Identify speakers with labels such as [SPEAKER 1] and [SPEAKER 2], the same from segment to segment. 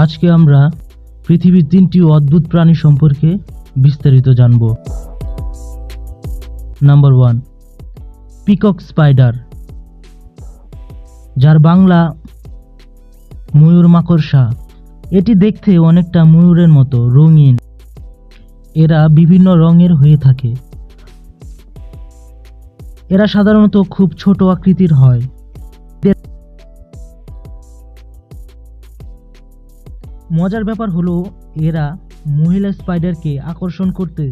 [SPEAKER 1] আজকে আমরা পৃথিবীর তিনটি অদ্ভুত প্রাণী সম্পর্কে বিস্তারিত জানব। নাম্বার ওয়ান পিকক স্পাইডার যার বাংলা ময়ূর মাকড়সা। এটি দেখতে অনেকটা ময়ূরের মতো, রঙিন। এরা বিভিন্ন রঙের হয়ে থাকে। এরা সাধারণত খুব ছোট আকৃতির হয়। মজার ব্যাপার হলো, এরা মহিলা স্পাইডারকে আকর্ষণ করতে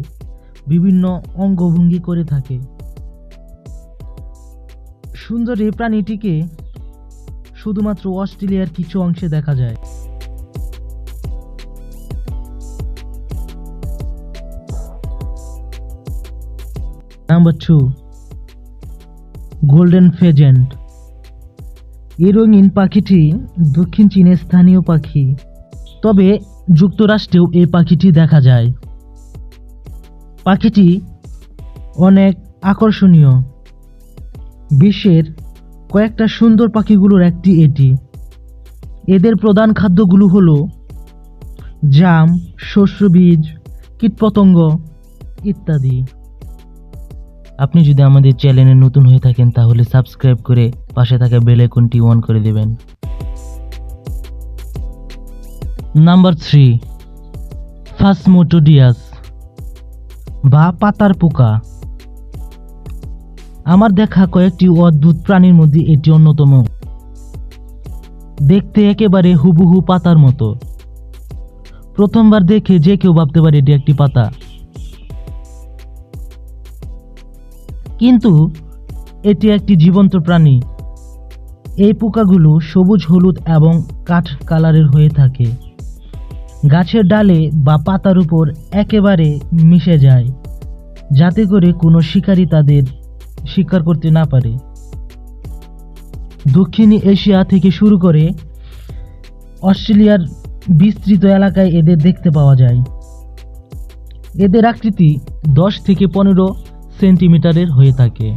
[SPEAKER 1] বিভিন্ন অঙ্গভঙ্গি করে থাকে। সুন্দর এই প্রাণীটিকে শুধুমাত্র অস্ট্রেলিয়ার কিছু অংশে দেখা যায়। নাম্বার টু গোল্ডেন ফেজেন্ট এই রঙিন পাখিটি দক্ষিণ চীনের স্থানীয় পাখি। তবে যুক্তরাষ্ট্রেও এই পাখিটি দেখা যায়। পাখিটি অনেক আকর্ষণীয়। বিশ্বের কয়েকটা সুন্দর পাখিগুলোর একটি এটি। এদের প্রধান খাদ্যগুলো হলো জাম শস্য বীজ, কীটপতঙ্গ ইত্যাদি। আপনি যদি আমাদের চ্যানেলে নতুন হয়ে থাকেন তাহলে সাবস্ক্রাইব করে পাশে থাকা বেল আইকনটি অন করে দেবেন। নাম্বার থ্রি ফাসমোটোডিয়াস বা পাতার পোকা। আমার দেখা কয়েকটি অদ্ভুত প্রাণীর মধ্যে এটি অন্যতম। দেখতে একেবারে হুবহু পাতার মতো। প্রথমবার দেখে যে কেউ ভাবতে পারে এটি একটি পাতা। কিন্তু এটি একটি জীবন্ত প্রাণী। এই পোকাগুলো সবুজ, হলুদ এবং কাঠ কালারের হয়ে থাকে। গাছের ডালে বা পাতার উপর একেবারে মিশে যায়, যাতে করে কোনো শিকারী তাদের শিকার করতে না পারে। দক্ষিণ এশিয়া থেকে শুরু করে অস্ট্রেলিয়ার বিস্তৃত এলাকায় এদের দেখতে পাওয়া যায়। এদের আকৃতি দশ থেকে পনেরো সেন্টিমিটারের হয়ে থাকে।